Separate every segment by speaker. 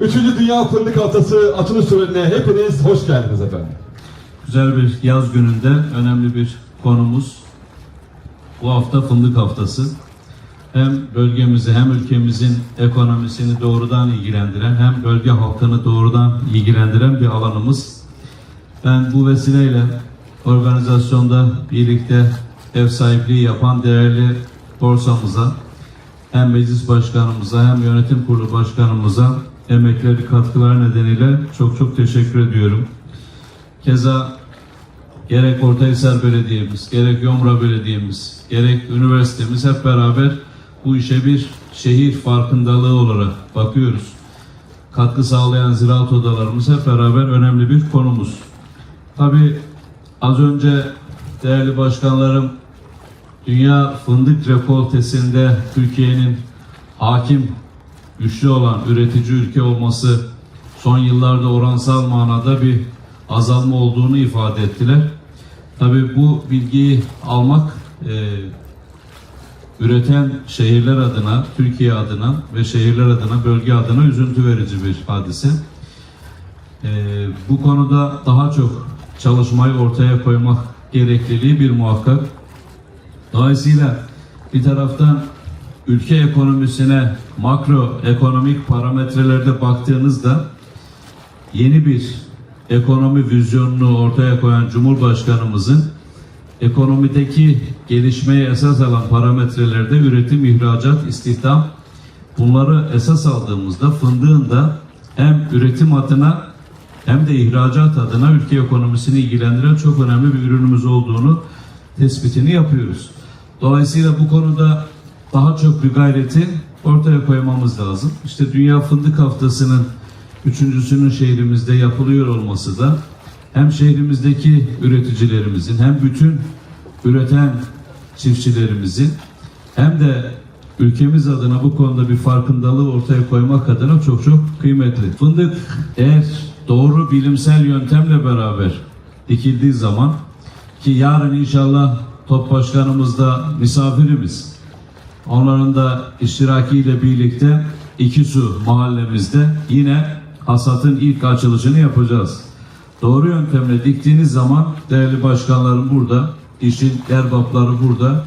Speaker 1: Üçüncü Dünya Fındık Haftası açılış törenine hepiniz hoş geldiniz efendim.
Speaker 2: Güzel bir yaz gününde önemli bir konumuz. Bu hafta fındık haftası. Hem bölgemizi hem ülkemizin ekonomisini doğrudan ilgilendiren hem bölge halkını doğrudan ilgilendiren bir alanımız. Ben bu vesileyle organizasyonda birlikte ev sahipliği yapan değerli borsamıza hem meclis başkanımıza hem yönetim kurulu başkanımıza emekleri katkılar nedeniyle çok çok teşekkür ediyorum. Keza gerek Ortahisar Belediye'miz, gerek Yomra Belediye'miz, gerek üniversitemiz hep beraber bu işe bir şehir farkındalığı olarak bakıyoruz. Katkı sağlayan ziraat odalarımız hep beraber önemli bir konumuz. Tabii az önce değerli başkanlarım dünya fındık rekoltesinde Türkiye'nin hakim, güçlü olan üretici ülke olması son yıllarda oransal manada bir azalma olduğunu ifade ettiler. Tabii bu bilgiyi almak e, üreten şehirler adına, Türkiye adına ve şehirler adına, bölge adına üzüntü verici bir hadise. E, bu konuda daha çok çalışmayı ortaya koymak gerekliliği bir muhakkak. Dolayısıyla bir taraftan ülke ekonomisine makro ekonomik parametrelerde baktığınızda yeni bir ekonomi vizyonunu ortaya koyan Cumhurbaşkanımızın ekonomideki gelişmeye esas alan parametrelerde üretim, ihracat, istihdam bunları esas aldığımızda fındığın da hem üretim adına hem de ihracat adına ülke ekonomisini ilgilendiren çok önemli bir ürünümüz olduğunu tespitini yapıyoruz. Dolayısıyla bu konuda daha çok bir gayreti ortaya koymamız lazım. İşte Dünya Fındık Haftası'nın üçüncüsünün şehrimizde yapılıyor olması da hem şehrimizdeki üreticilerimizin hem bütün üreten çiftçilerimizin hem de ülkemiz adına bu konuda bir farkındalığı ortaya koymak adına çok çok kıymetli. Fındık eğer doğru bilimsel yöntemle beraber dikildiği zaman ki yarın inşallah top başkanımız da misafirimiz. Onların da iştirakiyle birlikte iki su mahallemizde yine hasatın ilk açılışını yapacağız. Doğru yöntemle diktiğiniz zaman değerli başkanlarım burada, işin erbapları burada.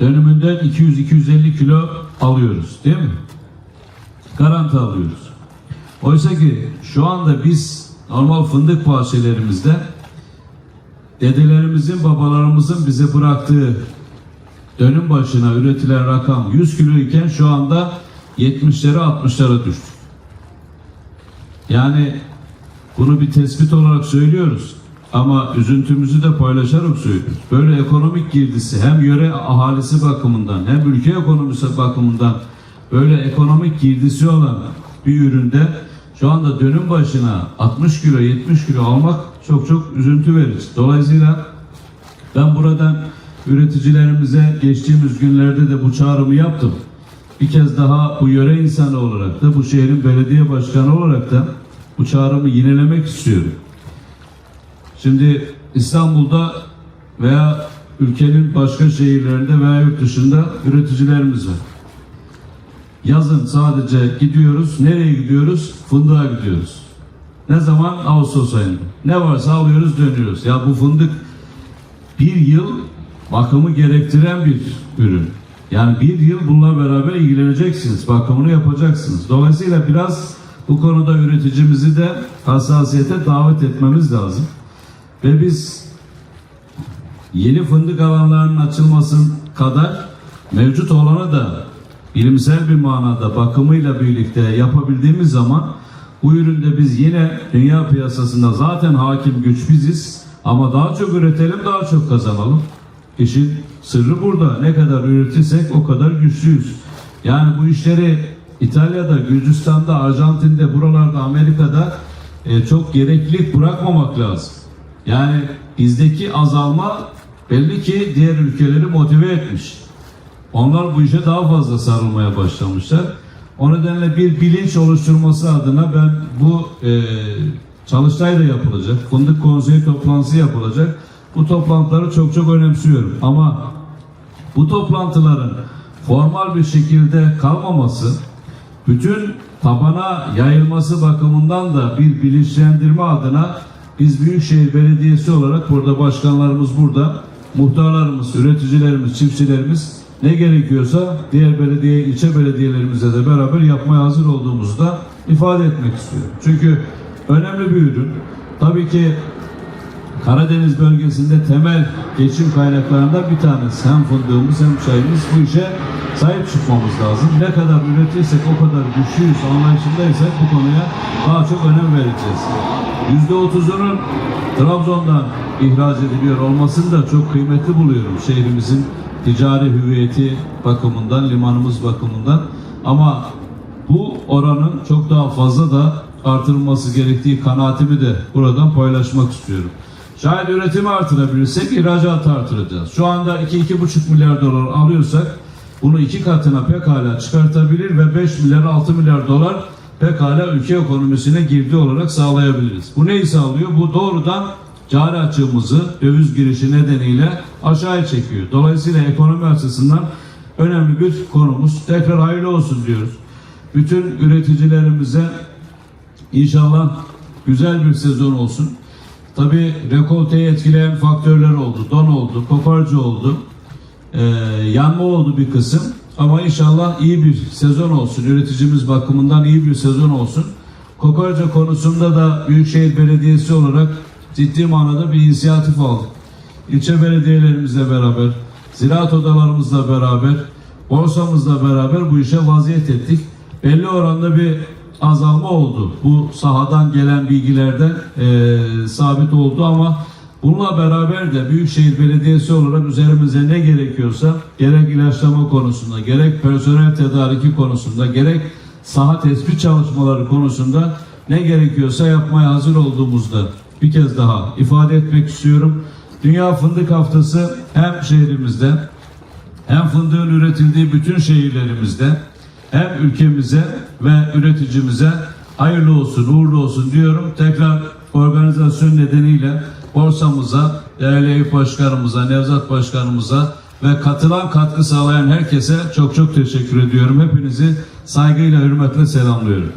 Speaker 2: Dönümünden 200-250 kilo alıyoruz değil mi? Garanti alıyoruz. Oysa ki şu anda biz normal fındık bahçelerimizde dedelerimizin, babalarımızın bize bıraktığı dönüm başına üretilen rakam 100 kilo iken şu anda 70'lere 60'lara düştü. Yani bunu bir tespit olarak söylüyoruz. Ama üzüntümüzü de paylaşarak söylüyoruz. Böyle ekonomik girdisi hem yöre ahalisi bakımından hem ülke ekonomisi bakımından böyle ekonomik girdisi olan bir üründe şu anda dönüm başına 60 kilo 70 kilo almak çok çok üzüntü verici. Dolayısıyla ben buradan üreticilerimize geçtiğimiz günlerde de bu çağrımı yaptım. Bir kez daha bu yöre insanı olarak da bu şehrin belediye başkanı olarak da bu çağrımı yinelemek istiyorum. Şimdi İstanbul'da veya ülkenin başka şehirlerinde veya yurt dışında üreticilerimiz var. Yazın sadece gidiyoruz. Nereye gidiyoruz? Fındığa gidiyoruz. Ne zaman? Ağustos ayında. Ne varsa alıyoruz dönüyoruz. Ya bu fındık bir yıl bakımı gerektiren bir ürün. Yani bir yıl bununla beraber ilgileneceksiniz. Bakımını yapacaksınız. Dolayısıyla biraz bu konuda üreticimizi de hassasiyete davet etmemiz lazım. Ve biz yeni fındık alanlarının açılmasın kadar mevcut olanı da bilimsel bir manada bakımıyla birlikte yapabildiğimiz zaman bu üründe biz yine dünya piyasasında zaten hakim güç biziz ama daha çok üretelim daha çok kazanalım. İşin sırrı burada. Ne kadar üretirsek o kadar güçlüyüz. Yani bu işleri İtalya'da, Gürcistan'da, Arjantin'de, buralarda, Amerika'da e, çok gereklilik bırakmamak lazım. Yani bizdeki azalma belli ki diğer ülkeleri motive etmiş. Onlar bu işe daha fazla sarılmaya başlamışlar. O nedenle bir bilinç oluşturması adına ben bu e, çalıştay da yapılacak. Fındık konseyi toplantısı yapılacak. Bu toplantıları çok çok önemsiyorum. Ama bu toplantıların formal bir şekilde kalmaması, bütün tabana yayılması bakımından da bir bilinçlendirme adına biz Büyükşehir Belediyesi olarak burada başkanlarımız burada, muhtarlarımız, üreticilerimiz, çiftçilerimiz ne gerekiyorsa diğer belediye, ilçe belediyelerimizle de beraber yapmaya hazır olduğumuzu da ifade etmek istiyorum. Çünkü önemli bir ürün. Tabii ki Karadeniz bölgesinde temel geçim kaynaklarından bir tanesi. Hem fındığımız hem çayımız bu işe sahip çıkmamız lazım. Ne kadar üretirsek o kadar güçlüyüz, anlayışındaysak bu konuya daha çok önem vereceğiz. %30'unun Trabzon'dan ihraç ediliyor olmasını da çok kıymetli buluyorum. Şehrimizin ticari hüviyeti bakımından, limanımız bakımından. Ama bu oranın çok daha fazla da artırılması gerektiği kanaatimi de buradan paylaşmak istiyorum. Şayet üretimi artırabilirsek ihracatı artıracağız. Şu anda 2-2,5 milyar dolar alıyorsak bunu iki katına pekala çıkartabilir ve 5 milyar 6 milyar dolar pekala ülke ekonomisine girdi olarak sağlayabiliriz. Bu neyi sağlıyor? Bu doğrudan cari açığımızı döviz girişi nedeniyle aşağıya çekiyor. Dolayısıyla ekonomi açısından önemli bir konumuz. Tekrar hayırlı olsun diyoruz. Bütün üreticilerimize İnşallah güzel bir sezon olsun. Tabi rekolteyi etkileyen faktörler oldu. Don oldu, koparcı oldu, ee, yanma oldu bir kısım. Ama inşallah iyi bir sezon olsun. Üreticimiz bakımından iyi bir sezon olsun. Kokarca konusunda da Büyükşehir Belediyesi olarak ciddi manada bir inisiyatif aldık. İlçe belediyelerimizle beraber, ziraat odalarımızla beraber, borsamızla beraber bu işe vaziyet ettik. Belli oranda bir azalma oldu. Bu sahadan gelen bilgilerden eee, sabit oldu ama bununla beraber de Büyükşehir Belediyesi olarak üzerimize ne gerekiyorsa gerek ilaçlama konusunda, gerek personel tedariki konusunda, gerek saha tespit çalışmaları konusunda ne gerekiyorsa yapmaya hazır olduğumuzda bir kez daha ifade etmek istiyorum. Dünya Fındık Haftası hem şehrimizde hem fındığın üretildiği bütün şehirlerimizde hem ülkemize ve üreticimize hayırlı olsun, uğurlu olsun diyorum. Tekrar organizasyon nedeniyle borsamıza, değerli Eyüp Başkanımıza, Nevzat Başkanımıza ve katılan katkı sağlayan herkese çok çok teşekkür ediyorum. Hepinizi saygıyla, hürmetle selamlıyorum.